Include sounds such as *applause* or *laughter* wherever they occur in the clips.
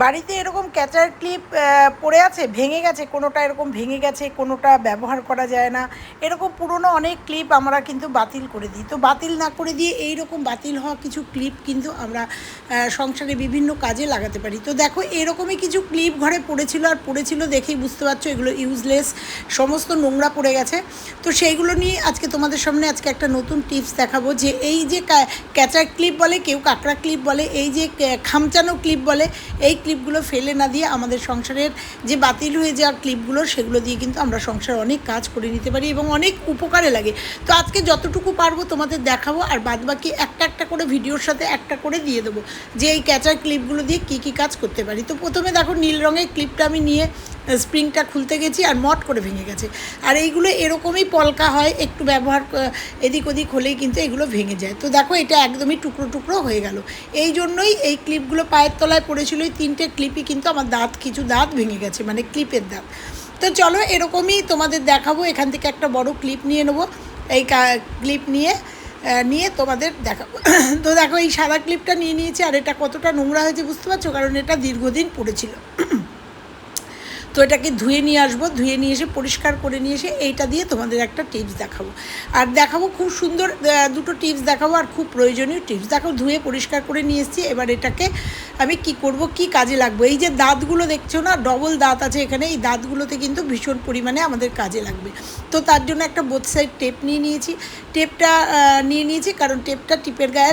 বাড়িতে এরকম catcher clip পড়ে আছে? ভেঙে গেছে? কোনোটা এরকম ভেঙে গেছে? কোনোটা ব্যবহার করা যায় না? এরকম পুরনো অনেক ক্লিপ আমরা কিন্তু বাতিল করে দিই। তো বাতিল না করে দিয়ে এই রকম বাতিল হওয়া কিছু ক্লিপ কিন্তু আমরা সংসারে বিভিন্ন কাজে লাগাতে পারি। তো দেখো, এরকমই কিছু ক্লিপ ঘরে পড়েছিল আর পড়েছিল দেখেই বুঝতে পারছ, এগুলো ইউজলেস সমস্ত নোংরা পড়ে গেছে। তো সেইগুলো নিয়ে আজকে তোমাদের সামনে আজকে একটা নতুন টিপস দেখাবো যে এই যে ক্যাচার ক্লিপ বলে, কেউ কাঁকড়া ক্লিপ বলে, এই যে খামচানো ক্লিপ বলে, এই ক্লিপগুলো ফেলে না দিয়ে আমাদের সংসারের যে বাতিল হয়ে যাওয়া ক্লিপগুলো সেগুলো দিয়ে কিন্তু আমরা সংসার অনেক কাজ করে নিতে পারি এবং অনেক উপকারে লাগে। তো আজকে যতটুকু পারব তোমাদের দেখাবো, আর বাদবাকি একটা একটা করে ভিডিওর সাথে একটা করে দিয়ে দেবো যে এই ক্যাচার ক্লিপগুলো দিয়ে কী কী কাজ করতে পারি। তো প্রথমে দেখো নীল রঙের ক্লিপটা আমি নিয়ে স্প্রিংটা খুলতে গেছি আর মট করে ভেঙে গেছে। আর এইগুলো এরকমই পলকা হয়, একটু ব্যবহার এদিক ওদিক হলেই কিন্তু এগুলো ভেঙে যায়। তো দেখো এটা একদমই টুকরো টুকরো হয়ে গেল। এই জন্যই এই ক্লিপগুলো পায়ের তলায় পড়েছিল, এই তিনটে ক্লিপই কিন্তু আমার দাঁত, কিছু দাঁত ভেঙে গেছে মানে ক্লিপের দাঁত। তো চলো এরকমই তোমাদের দেখাবো, এখান থেকে একটা বড় ক্লিপ নিয়ে নেব। এই ক্লিপ নিয়ে নিয়ে তোমাদের দেখাবো। তো দেখো এই সাদা ক্লিপটা নিয়ে নিয়েছি, আর এটা কতটা নোংরা হয়েছে বুঝতে পারছ? কারণ এটা দীর্ঘদিন পড়েছিল। তো এটাকে ধুয়ে নিয়ে আসব, ধুয়ে নিয়ে এসে পরিষ্কার করে নিয়ে এসে এইটা দিয়ে তোমাদের একটা টিপস দেখাবো। আর দেখাবো খুব সুন্দর দুটো টিপস দেখাবো আর খুব প্রয়োজনীয় টিপস। দেখো ধুয়ে পরিষ্কার করে নিয়ে এসেছি, এবার এটাকে আমি কি করব, কি কাজে লাগবে? এই যে দাঁতগুলো দেখছ না, ডবল দাঁত আছে এখানে, এই দাঁতগুলোতে কিন্তু ভীষণ পরিমাণে আমাদের কাজে লাগবে। তো তার জন্য একটা বোথ সাইড টেপ নিয়ে নিয়েছি। টেপটা নিয়ে নিয়েছি কারণ টেপটা টিপের গায়ে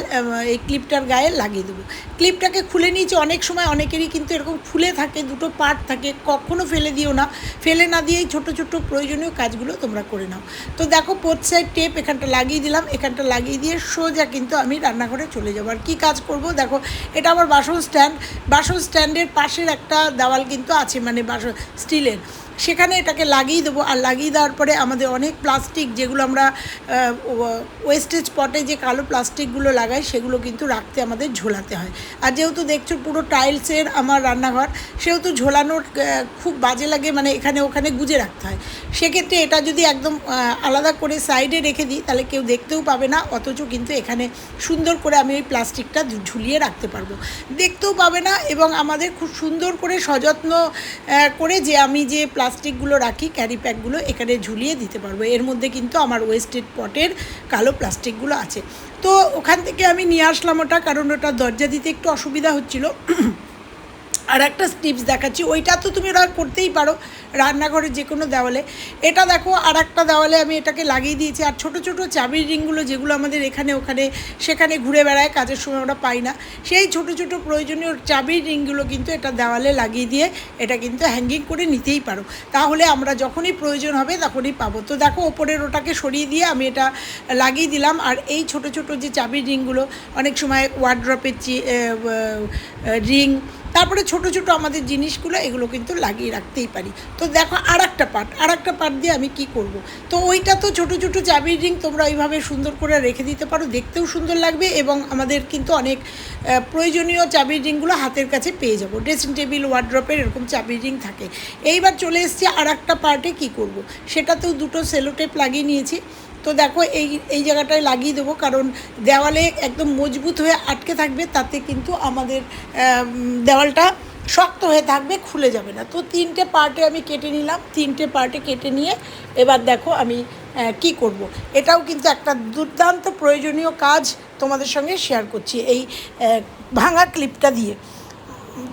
এই ক্লিপটার গায়ে লাগিয়ে দেবো। ক্লিপটাকে খুলে নিয়েছি, অনেক সময় অনেকেরই কিন্তু এরকম খুলে থাকে, দুটো পার্ট থাকে, কখনো ফেলে দিও না। ফেলে না দিয়েই ছোট ছোট প্রয়োজনীয় কাজগুলো তোমরা করে নাও। তো দেখো পোথ সাইড টেপ এখানটা লাগিয়ে দিলাম। এখানটা লাগিয়ে দিয়ে সোজা কিন্তু আমি রান্নাঘরে চলে যাব। আর কী কাজ করব? দেখো, এটা আমার বাসন স্ট্যান্ড বাসন স্ট্যান্ডের পাশের একটা দেওয়াল কিন্তু আছে মানে বাসন, স্টিলের। সেখানে এটাকে লাগিয়ে দেবো। আর লাগিয়ে দেওয়ার পরে আমাদের অনেক প্লাস্টিক যেগুলো আমরা ওয়েস্টেজ পটে যে কালো প্লাস্টিকগুলো লাগাই, সেগুলো কিন্তু রাখতে আমাদের ঝোলাতে হয়। আর যেহেতু দেখছ পুরো টাইলসের আমার রান্নাঘর, সেহেতু ঝোলানোর খুব বাজে লাগে মানে এখানে ওখানে গুজে রাখতে হয়। সেক্ষেত্রে এটা যদি একদম আলাদা করে সাইডে রেখে দিই, তাহলে কেউ দেখতেও পাবে না, অথচ কিন্তু এখানে সুন্দর করে আমি ওই প্লাস্টিকটা ঝুলিয়ে রাখতে পারব। দেখতেও পাবে না, এবং আমাদের খুব সুন্দর করে সযত্ন করে যে আমি যে প্লাস্টিকগুলো রাখি ক্যারি প্যাকগুলো এখানে ঝুলিয়ে দিতে পারব। এর মধ্যে কিন্তু আমার ওয়েস্টেড পটের কালো প্লাস্টিকগুলো আছে। তো ওখান থেকে আমি নিয়ে আসলাম ওটা, কারণ ওটা দরজা দিতে একটু অসুবিধা হচ্ছিল। *clears throat* আর একটা স্টিপস দেখাচ্ছি, ওইটা তো তুমি ওরা করতেই পারো। রান্নাঘরের যে কোনো দেওয়ালে। এটা দেখো আর একটা দেওয়ালে আমি এটাকে লাগিয়ে দিয়েছি। আর ছোট ছোট চাবির রিংগুলো যেগুলো আমাদের এখানে, ওখানে, সেখানে ঘুরে বেড়ায়, কাজের সময় আমরা পাই না। সেই ছোট ছোট প্রয়োজনীয় চাবির রিংগুলো কিন্তু এটা দেওয়ালে লাগিয়ে দিয়ে এটা কিন্তু হ্যাঙ্গিং করে নিতেই পারো। তাহলে আমরা যখনই প্রয়োজন হবে তখনই পাবো। তো দেখো, ওপরের ওটাকে সরিয়ে দিয়ে আমি এটা লাগিয়ে দিলাম। আর এই ছোট ছোট যে চাবির রিংগুলো, অনেক সময় ওয়ার্ড্রপের রিং তারপরে ছোট ছোট আমাদের জিনিসগুলো এগুলো কিন্তু লাগিয়ে রাখতেই পারি। তো দেখো আর একটা পার্ট আর একটা পার্ট দিয়ে আমি কি করব? তো ওইটা তো ছোট ছোট চাবির রিং তোমরা ওইভাবে সুন্দর করে রেখে দিতে পারো, দেখতেও সুন্দর লাগবে এবং আমাদের কিন্তু অনেক প্রয়োজনীয় চাবির রিংগুলো হাতের কাছে পেয়ে যাব। ড্রেসিং টেবিল, ওয়ার্ড্রপের এরকম চাবির রিং থাকে। এইবার চলে এসেছি আর একটা পার্টে কী করব? সেটাতেও দুটো সেলোটেপ লাগিয়ে নিয়েছি। তো দেখো এই এই জায়গাটায় লাগিয়ে দেবো, কারণ দেওয়ালে একদম মজবুত হয়ে আটকে থাকবে, তাতে কিন্তু আমাদের দেওয়ালটা শক্ত হয়ে থাকবে, খুলে যাবে না তো তিনটে পার্টে আমি কেটে নিলাম, তিনটে পার্টে কেটে নিয়ে এবার দেখো আমি কি করব। এটাও কিন্তু একটা দুর্দান্ত প্রয়োজনীয় কাজ তোমাদের সঙ্গে শেয়ার করছি, এই ভাঙা ক্লিপটা দিয়ে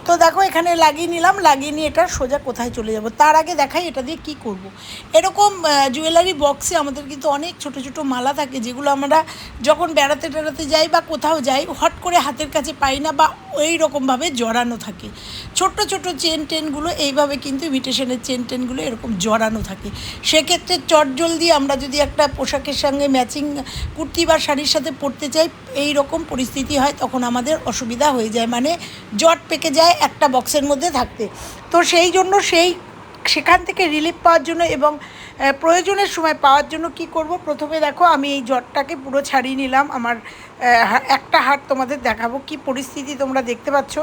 তো দেখো, এখানে লাগিয়ে নিলাম, লাগিয়ে নিয়ে এটা সোজা কোথায় চলে যাব? তার আগে দেখাই এটা দিয়ে কি করব। এরকম জুয়েলারি বক্সে আমাদের কিন্তু অনেক ছোট ছোট মালা থাকে, যেগুলো আমরা যখন বেড়াতে টেড়াতে যাই বা কোথাও যাই, হট করে হাতের কাছে পাই না বা ওই রকমভাবে জড়ানো থাকে। ছোট্ট ছোট চেন টেনগুলো এইভাবে কিন্তু ইমিটেশনের চেন টেনগুলো এরকম জড়ানো থাকে। সেক্ষেত্রে চটজলদি আমরা যদি একটা পোশাকের সঙ্গে ম্যাচিং কুর্তি বা শাড়ির সাথে পরতে চাই এই রকম পরিস্থিতি হয়, তখন আমাদের অসুবিধা হয়ে যায়। মানে জট পেকে যায় একটা বক্সের মধ্যে থাকতে। তো সেই জন্য সেই সেখান থেকে রিলিফ পাওয়ার জন্য এবং প্রয়োজনের সময় পাওয়ার জন্য কি করব? প্রথমে দেখো আমি এই জ্বরটাকে পুরো ছাড়িয়ে নিলাম। আমার একটা হাট তোমাদের দেখাবো কি পরিস্থিতি তোমরা দেখতে পাচ্ছ।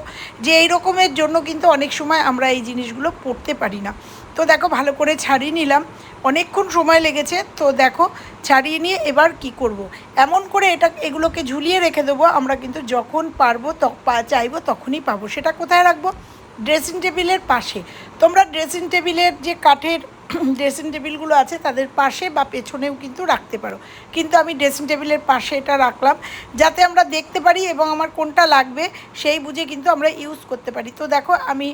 যে এই রকমের জন্য কিন্তু অনেক সময় আমরা এই জিনিসগুলো পড়তে পারি না। তো দেখো ভালো করে ছাড়িয়ে নিলাম। অনেকক্ষণ সময় লেগেছে, তো দেখো ছাড়িয়ে নিয়ে এবার কি করব। এমন করে এটা, এগুলোকে ঝুলিয়ে রেখে দেবো, আমরা কিন্তু যখন পারব চাইব তখনই পাবো। সেটা কোথায় রাখব? ড্রেসিং টেবিলের পাশে। তোমরা ড্রেসিং টেবিলের যে কাঠের *clears throat* ড্রেসিং টেবিলগুলো আছে, তাদের পাশে বা পেছনেও কিন্তু রাখতে পারো। কিন্তু আমি ড্রেসিং টেবিলের পাশে এটা রাখলাম, যাতে আমরা দেখতে পারি এবং আমার কোনটা লাগবে, সেই বুঝে কিন্তু আমরা ইউজ করতে পারি। তো দেখো আমি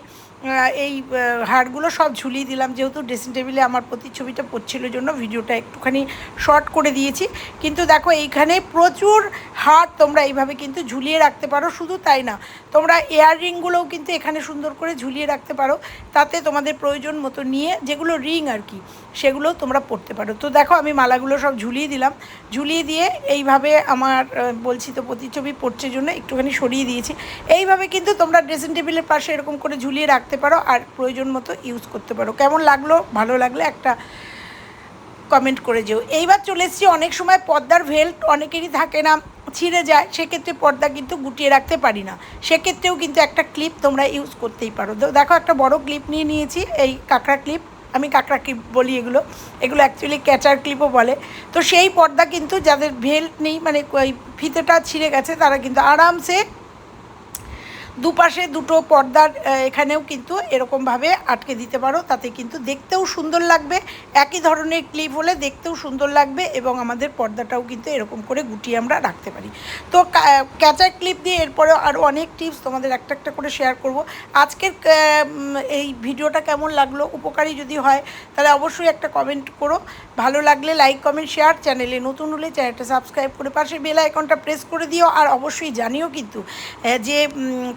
এই আহ, হাড়গুলো সব ঝুলিয়ে দিলাম যেহেতু ড্রেসিং টেবিলে আমার প্রতিচ্ছবিটা পড়ছিল জন্য ভিডিওটা একটুখানি শর্ট করে দিয়েছি। কিন্তু দেখো এইখানে প্রচুর হাড় তোমরা এইভাবে কিন্তু ঝুলিয়ে রাখতে পারো শুধু তাই না তোমরা ইয়াররিংগুলোও কিন্তু এখানে সুন্দর করে ঝুলিয়ে রাখতে পারো তাতে তোমাদের প্রয়োজন মতো নিয়ে যেগুলো রিং আর কি সেগুলোও তোমরা পড়তে পারো। তো দেখো আমি মালাগুলো সব ঝুলিয়ে দিলাম ঝুলিয়ে দিয়ে এইভাবে আমার বলছি তো প্রতিচ্ছবি পড়ছে জন্য একটুখানি সরিয়ে দিয়েছি। এইভাবে কিন্তু তোমরা ড্রেসিং টেবিলের পাশে এরকম করে ঝুলিয়ে রাখতে পারো আর প্রয়োজন মতো ইউজ করতে পারো। কেমন লাগল? ভালো লাগলে একটা কমেন্ট করে যেও। এইবার চলে এসেছি, অনেক সময় পর্দার ভেল্ট অনেকেরই থাকে না, ছিঁড়ে যায়, সেক্ষেত্রে পর্দা কিন্তু গুটিয়ে রাখতে পারি না। সেক্ষেত্রেও কিন্তু একটা ক্লিপ তোমরা ইউজ করতেই পারো। দেখো একটা বড় ক্লিপ নিয়ে নিয়েছি, এই কাঁকড়া ক্লিপ আমি কাঁকড়া ক্লিপ বলি এগুলো। এগুলো অ্যাকচুয়ালি ক্যাচার ক্লিপও বলে। তো সেই পর্দা কিন্তু যাদের ভেল্ট নেই মানে ওই ফিতেটা ছিঁড়ে গেছে, তারা কিন্তু আরামসে দুপাশে দুটো পর্দার এখানেও কিন্তু এরকমভাবে আটকে দিতে পারো। তাতে কিন্তু দেখতেও সুন্দর লাগবে। একই ধরনের ক্লিপ হলে দেখতেও সুন্দর লাগবে এবং আমাদের পর্দাটাও কিন্তু এরকম করে গুটিয়ে আমরা রাখতে পারি। তো ক্যাচার ক্লিপ দিয়ে এরপরে আরও অনেক টিপস তোমাদের একটা একটা করে শেয়ার করব। আজকের এই ভিডিওটা কেমন লাগল? উপকারী যদি হয়, তাহলে অবশ্যই একটা কমেন্ট করো। ভালো লাগলে লাইক, কমেন্ট, শেয়ার। চ্যানেলে নতুন হলে চ্যানেলটা সাবস্ক্রাইব করে পাশে বেল আইকনটা প্রেস করে দিও। আর অবশ্যই জানিও কিন্তু যে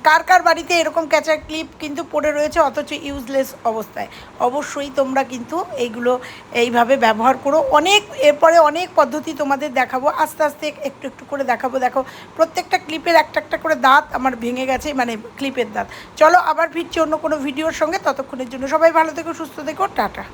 কার কার বাড়িতে এরকম ক্যাচার ক্লিপ কিন্তু পড়ে রয়েছে, অথচ ইউজলেস অবস্থায়? অবশ্যই তোমরা কিন্তু এইগুলো এইভাবে ব্যবহার করো। অনেক, এরপরে অনেক পদ্ধতি তোমাদের দেখাবো। আস্তে আস্তে একটু একটু করে দেখাবো। দেখো, প্রত্যেকটা ক্লিপের একটা একটা করে দাঁত আমার ভেঙে গেছে মানে ক্লিপের দাঁত। চলো আবার ফিরছি অন্য কোনো ভিডিওর সঙ্গে। ততক্ষণের জন্য সবাই ভালো থেকো, সুস্থ থেকো। টাটা।